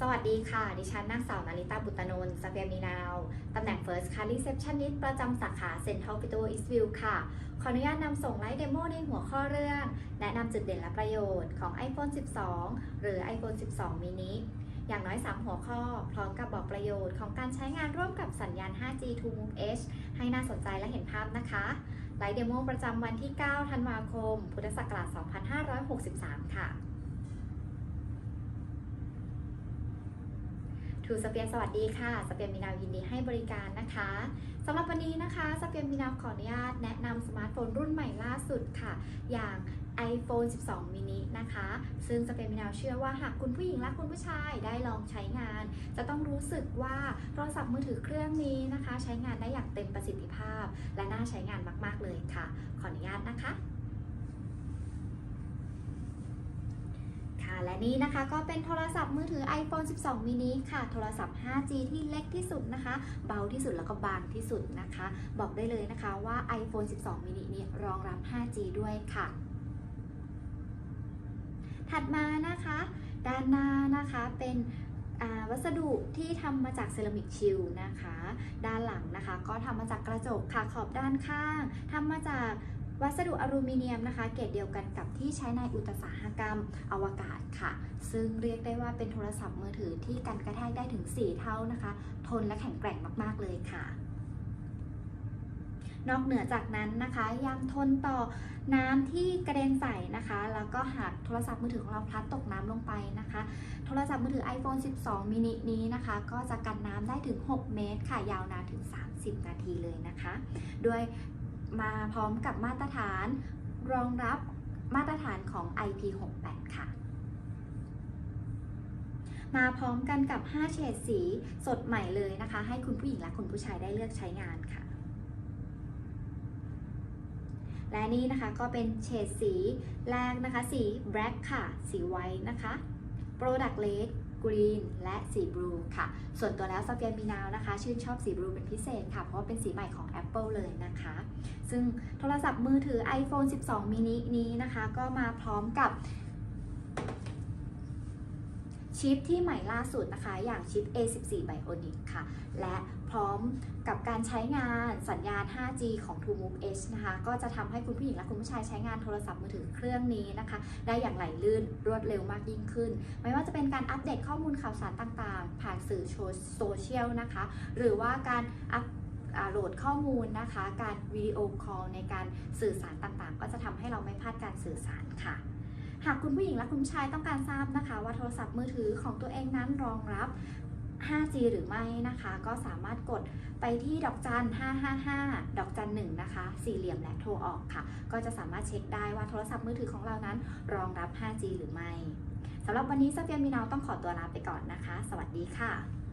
สวัสดีค่ะ ดิฉันนางสาวนาริตาบุตรนนท์สเปียมีนาว ตำแหน่ง First Car Receptionist ประจำสาขา Central p i t o Eastview ค่ะ ขออนุญาตนำส่งไลฟ์เดโมในหัวข้อเรื่อง แนะนำจุดเด่นและประโยชน์ของ iPhone 12 หรือ iPhone 12 mini อย่างน้อย 3 หัวข้อ พร้อมกับบอกประโยชน์ของการใช้งานร่วมกับสัญญาณ 5G to Move Edge ให้น่าสนใจและเห็นภาพนะคะไลฟ์เดโมประจำวันที่ 9 ธันวาคม พุทธศักราช 2563 ค่ะ ทูสเปียสวัสดีค่ะ สเปียมีนาวยินดีให้บริการนะคะสำหรับวันนี้นะคะ สเปียมีนาวขออนุญาตแนะนำสมาร์ทโฟนรุ่นใหม่ล่าสุดค่ะ อย่าง iPhone 12 mini นะคะ ซึ่งสเปียมีนาวเชื่อว่าหากคุณผู้หญิงและคุณผู้ชายได้ลองใช้งาน จะต้องรู้สึกว่าโทรศัพท์มือถือเครื่องนี้นะคะ ใช้งานได้อย่างเต็มประสิทธิภาพ และน่าใช้งานมาก ๆ เลยค่ะ ขออนุญาตนะคะ ค่ะ และนี่นะคะก็เป็นโทรศัพท์มือถือ iPhone 12 mini ค่ะ โทรศัพท์ 5G ที่เล็กที่สุดนะคะ เบาที่สุดแล้วก็บางที่สุดนะคะ บอกได้เลยนะคะว่า iPhone 12 mini นี้รองรับ 5G ด้วยค่ะ ถัดมานะคะ ด้านหน้านะคะเป็นวัสดุที่ทำมาจากเซรามิกชิลนะคะ ด้านหลังนะคะ ก็ทำมาจากกระจกค่ะขอบด้านข้างทำมาจาก วัสดุอลูมิเนียมนะคะ เกรดเดียวกันกับที่ใช้ในอุตสาหกรรมอวกาศค่ะ ซึ่งเรียกได้ว่าเป็นโทรศัพท์มือถือที่กันกระแทกได้ถึง 4 เท่านะคะ ทนและแข็งแกร่งมากๆเลยค่ะนอกเหนือจากนั้นนะคะยังทนต่อน้ำที่กระเด็นใส่นะคะ แล้วก็หากโทรศัพท์มือถือของเราพลัดตกน้ำลงไปนะคะ โทรศัพท์มือถือ iPhone 12 mini นี้นะคะ ก็จะกันน้ำได้ถึง 6 เมตรค่ะยาวนานถึง 30 นาทีเลยนะคะ ด้วย มาพร้อมกับมาตรฐานรองรับมาตรฐานของ IP68 ค่ะ มาพร้อมกันกับ 5 เฉดสีสดใหม่เลยนะคะ ให้คุณผู้หญิงและคุณผู้ชายได้เลือกใช้งานค่ะ และนี่นะคะก็เป็นเฉดสีแรกนะคะ สี black ค่ะ สี white นะคะ product red green และสีบลูค่ะ ส่วนตัวแล้วซาเฟียมีนาวนะคะ ชื่นชอบสีบลูเป็นพิเศษค่ะ เพราะว่าเป็นสีใหม่ของ Apple เลยนะคะ ซึ่งโทรศัพท์มือถือ iPhone 12 mini นี้นะคะ ก็มาพร้อมกับชิปที่ใหม่ล่าสุดนะคะ อย่างชิป A14 Bionic ค่ะ และ พร้อมกับการใช้งานสัญญาณ 5G ของ True Move Edge นะคะ ก็จะทำให้คุณผู้หญิงและคุณผู้ชายใช้งานโทรศัพท์มือถือเครื่องนี้นะคะ ได้อย่างไหลลื่นรวดเร็วมากยิ่งขึ้น ไม่ว่าจะเป็นการอัปเดตข้อมูลข่าวสารต่างๆ ผ่านสื่อโซเชียลนะคะ หรือว่าการอัปโหลดข้อมูลนะคะ การวิดีโอคอลในการสื่อสารต่างๆ ก็จะทำให้เราไม่พลาดการสื่อสารค่ะหากคุณผู้หญิงและคุณผู้ชายต้องการทราบนะคะ ว่าโทรศัพท์มือถือของตัวเองนั้นรองรับ 5G หรือไม่นะคะ ก็สามารถกดไปที่ดอกจัน 555 ดอกจันหนึ่งนะคะ สี่เหลี่ยมและโทรออกค่ะ ก็จะสามารถเช็คได้ว่าโทรศัพท์มือถือของเรานั้น รองรับ 5G หรือไม่สำหรับวันนี้ซาเฟียมีนาต้องขอตัวลาไปก่อนนะคะ สวัสดีค่ะ